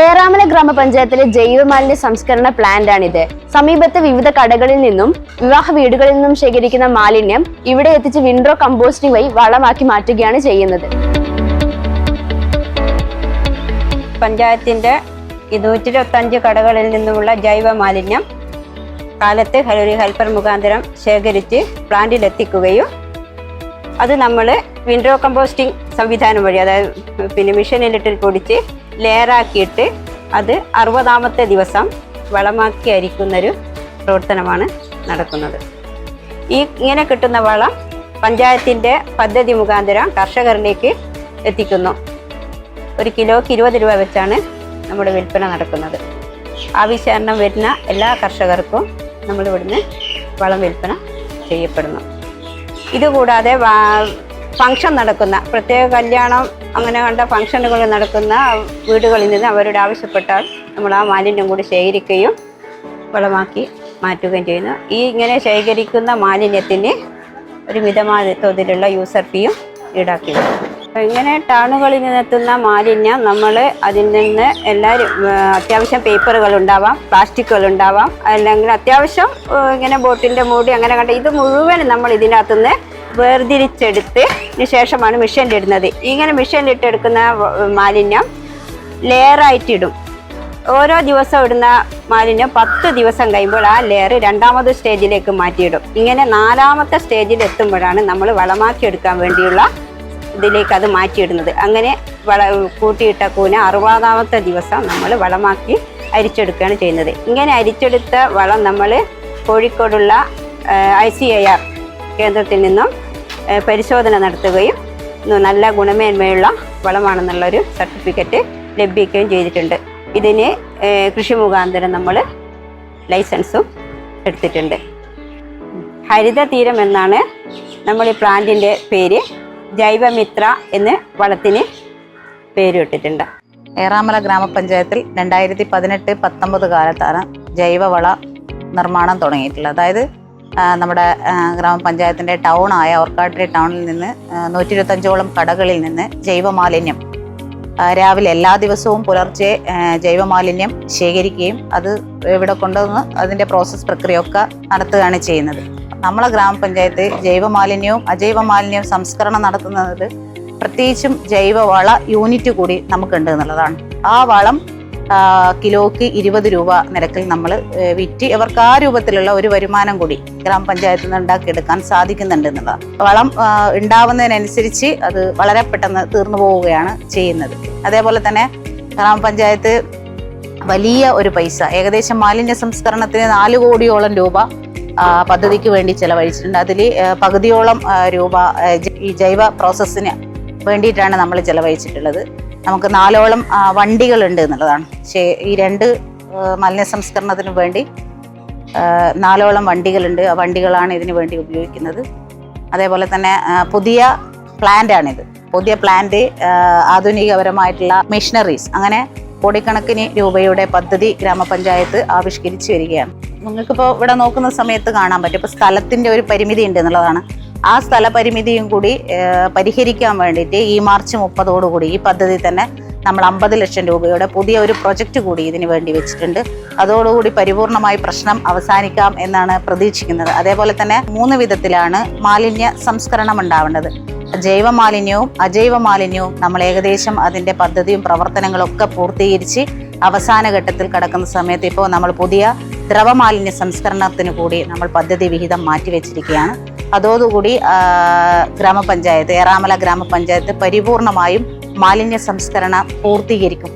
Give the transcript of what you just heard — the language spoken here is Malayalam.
ഏറാമല ഗ്രാമപഞ്ചായത്തിലെ ജൈവമാലിന്യ സംസ്കരണ പ്ലാന്റാണിത്. സമീപത്തെ വിവിധ കടകളിൽ നിന്നും വിവാഹ വീടുകളിൽ നിന്നും ശേഖരിക്കുന്ന മാലിന്യം ഇവിടെ എത്തിച്ച് വിൻഡ്രോ കമ്പോസ്റ്റിംഗ് വഴി വളമാക്കി മാറ്റുകയാണ് ചെയ്യുന്നത്. പഞ്ചായത്തിന്റെ ഇരുന്നൂറ്റി ഇരുപത്തഞ്ച് കടകളിൽ നിന്നുമുള്ള ജൈവ മാലിന്യം കാലത്ത് ഒരു ഹെൽപ്പർ മുഖാന്തരം ശേഖരിച്ച് പ്ലാന്റിലെത്തിക്കുകയും അത് നമ്മൾ വിൻഡ്രോ കമ്പോസ്റ്റിംഗ് സംവിധാനം വഴി അതായത് പിന്നെ മെഷീനിലിട്ട് പൊടിച്ച് ലെയറാക്കിയിട്ട് അത് അറുപതാമത്തെ ദിവസം വളമാക്കി അരിക്കുന്നൊരു പ്രവർത്തനമാണ് നടക്കുന്നത്. ഈ ഇങ്ങനെ കിട്ടുന്ന വളം പഞ്ചായത്തിന്റെ പദ്ധതി മുഖാന്തരം കർഷകരിലേക്ക് എത്തിക്കുന്നു. ഒരു കിലോയ്ക്ക് ഇരുപത് രൂപ വെച്ചാണ് നമ്മുടെ വിൽപ്പന നടക്കുന്നത്. ആവശ്യാരണം വരുന്ന എല്ലാ കർഷകർക്കും നമ്മളിവിടുന്ന് വളം വിൽപ്പന ചെയ്യപ്പെടുന്നു. ഇതുകൂടാതെ ഫങ്ഷൻ നടക്കുന്ന പ്രത്യേക കല്യാണം അങ്ങനെ കണ്ട ഫങ്ഷനുകൾ നടക്കുന്ന വീടുകളിൽ നിന്ന് അവരോട് ആവശ്യപ്പെട്ടാൽ നമ്മൾ ആ മാലിന്യം കൂടി ശേഖരിക്കുകയും വളമാക്കി മാറ്റുകയും ചെയ്യുന്നു. ഈ ഇങ്ങനെ ശേഖരിക്കുന്ന മാലിന്യത്തിന് ഒരു മിതമായ തോതിലുള്ള യൂസർ ഫീയും ഈടാക്കി ഇങ്ങനെ ടൗണുകളിൽ നിന്നെത്തുന്ന മാലിന്യം നമ്മൾ അതിൽ നിന്ന് എല്ലാവരും അത്യാവശ്യം പേപ്പറുകൾ ഉണ്ടാവാം പ്ലാസ്റ്റിക്കുകൾ ഉണ്ടാവാം അല്ലെങ്കിൽ അത്യാവശ്യം ഇങ്ങനെ ബോട്ടിന്റെ മൂടി അങ്ങനെ കണ്ട ഇത് മുഴുവൻ നമ്മൾ ഇതിനകത്തുനിന്ന് വേർതിരിച്ചെടുത്ത് ശേഷമാണ് മെഷീനിൽ ഇടുന്നത്. ഇങ്ങനെ മെഷീനിൽ ഇട്ടെടുക്കുന്ന മാലിന്യം ലെയറായിട്ട് ഇടും ഓരോ ദിവസം ഇടുന്ന മാലിന്യം പത്ത് ദിവസം കഴിയുമ്പോൾ ആ ലെയർ രണ്ടാമത് സ്റ്റേജിലേക്ക് മാറ്റിയിടും. ഇങ്ങനെ നാലാമത്തെ സ്റ്റേജിൽ എത്തുമ്പോഴാണ് നമ്മൾ വളമാക്കി എടുക്കാൻ വേണ്ടിയുള്ള ഇതിലേക്ക് അത് മാറ്റിയിടുന്നത്. അങ്ങനെ വള കൂട്ടിയിട്ട കൂന അറുപതാമത്തെ ദിവസം നമ്മൾ വളമാക്കി അരിച്ചെടുക്കുകയാണ് ചെയ്യുന്നത്. ഇങ്ങനെ അരിച്ചെടുത്ത വളം നമ്മൾ കോഴിക്കോടുള്ള ഐ സി ഐ ആർ കേന്ദ്രത്തിൽ നിന്നും പരിശോധന നടത്തുകയും നല്ല ഗുണമേന്മയുള്ള വളമാണെന്നുള്ളൊരു സർട്ടിഫിക്കറ്റ് ലഭിക്കുകയും ചെയ്തിട്ടുണ്ട്. ഇതിന് കൃഷി മുഖാന്തരം നമ്മൾ ലൈസൻസും എടുത്തിട്ടുണ്ട്. ഹരിത തീരം എന്നാണ് നമ്മൾ ഈ പ്ലാന്റിന്റെ പേര്. ജൈവമിത്ര എന്ന് വളത്തിന് പേരിട്ടിട്ടുണ്ട് ഏറാമല ഗ്രാമപഞ്ചായത്തിൽ രണ്ടായിരത്തി പതിനെട്ട് പത്തൊമ്പത് കാലത്താണ് ജൈവവള നിർമ്മാണം തുടങ്ങിയിട്ടുള്ളത്. അതായത് നമ്മുടെ ഗ്രാമപഞ്ചായത്തിന്റെ ടൗണായ ഓർക്കാട്രി ടൗണിൽ നിന്ന് നൂറ്റി ഇരുപത്തഞ്ചോളം കടകളിൽ നിന്ന് ജൈവമാലിന്യം രാവിലെ എല്ലാ ദിവസവും പുലർച്ചെ ജൈവമാലിന്യം ശേഖരിക്കുകയും അത് ഇവിടെ കൊണ്ടുവന്ന് അതിന്റെ പ്രോസസ്സ് പ്രക്രിയയൊക്കെ നടത്തുകയാണ് ചെയ്യുന്നത്. നമ്മളെ ഗ്രാമപഞ്ചായത്ത് ജൈവമാലിന്യവും അജൈവ മാലിന്യവും സംസ്കരണം നടത്തുന്നത് പ്രത്യേകിച്ചും ജൈവവള യൂണിറ്റ് കൂടി നമുക്കുണ്ട് എന്നുള്ളതാണ്. ആ വളം ആ, കിലോക്ക് ഇരുപത് രൂപ നിരക്കിൽ നമ്മൾ വിറ്റ് ഇവർക്ക് ആ രൂപത്തിലുള്ള ഒരു വരുമാനം കൂടി ഗ്രാമപഞ്ചായത്തിൽ നിന്ന് ഉണ്ടാക്കിയെടുക്കാൻ സാധിക്കുന്നുണ്ട് എന്നുള്ളതാണ്. വളം ഉണ്ടാവുന്നതിനനുസരിച്ച് അത് വളരെ പെട്ടെന്ന് തീർന്നു പോവുകയാണ് ചെയ്യുന്നത്. അതേപോലെ തന്നെ ഗ്രാമപഞ്ചായത്ത് വലിയ ഒരു പൈസ ഏകദേശം മാലിന്യ സംസ്കരണത്തിന് നാല് കോടിയോളം രൂപ പദ്ധതിക്ക് വേണ്ടി ചെലവഴിച്ചിട്ടുണ്ട്. അതിൽ പകുതിയോളം രൂപ ഈ ജൈവ പ്രോസസ്സിന് വേണ്ടിയിട്ടാണ് നമ്മൾ ചെലവഴിച്ചിട്ടുള്ളത്. നമുക്ക് നാലോളം വണ്ടികളുണ്ട് എന്നുള്ളതാണ്. ഈ രണ്ട് മാലിന്യ സംസ്കരണത്തിന് വേണ്ടി നാലോളം വണ്ടികളുണ്ട്. ആ വണ്ടികളാണ് ഇതിന് വേണ്ടി ഉപയോഗിക്കുന്നത്. അതേപോലെ തന്നെ പുതിയ പ്ലാന്റാണിത്. പുതിയ പ്ലാന്റ് ആധുനികപരമായിട്ടുള്ള മെഷീനറീസ്. അങ്ങനെ കോടിക്കണക്കിന് രൂപയുടെ പദ്ധതി ഗ്രാമപഞ്ചായത്ത് ആവിഷ്കരിച്ചു വരികയാണ്. നിങ്ങൾക്കിപ്പോൾ ഇവിടെ നോക്കുന്ന സമയത്ത് കാണാൻ പറ്റും. ഇപ്പോൾ സ്ഥലത്തിന്റെ ഒരു പരിമിതി ഉണ്ട് എന്നുള്ളതാണ്. ആ സ്ഥലപരിമിതിയും കൂടി പരിഹരിക്കാൻ വേണ്ടിയിട്ട് ഈ മാർച്ച് മുപ്പതോടുകൂടി ഈ പദ്ധതി തന്നെ നമ്മൾ അമ്പത് ലക്ഷം രൂപയുടെ പുതിയ ഒരു പ്രൊജക്റ്റ് കൂടി ഇതിന് വേണ്ടി വെച്ചിട്ടുണ്ട്. അതോടുകൂടി പരിപൂർണമായി പ്രശ്നം അവസാനിക്കാം എന്നാണ് പ്രതീക്ഷിക്കുന്നത്. അതേപോലെ തന്നെ മൂന്ന് വിധത്തിലാണ് മാലിന്യ സംസ്കരണം ഉണ്ടാവേണ്ടത്. ജൈവ മാലിന്യവും അജൈവ മാലിന്യവും നമ്മൾ ഏകദേശം അതിന്റെ പദ്ധതിയും പ്രവർത്തനങ്ങളും ഒക്കെ പൂർത്തീകരിച്ച് അവസാന ഘട്ടത്തിൽ കടക്കുന്ന സമയത്ത് ഇപ്പോൾ നമ്മൾ പുതിയ ദ്രവമാലിന്യ സംസ്കരണത്തിന് കൂടി നമ്മൾ പദ്ധതി വിഹിതം മാറ്റിവെച്ചിരിക്കുകയാണ്. അതോടുകൂടി ഗ്രാമപഞ്ചായത്ത് ഏറാമല ഗ്രാമപഞ്ചായത്ത് പരിപൂർണമായും മാലിന്യ സംസ്കരണ പൂർത്തീകരിക്കും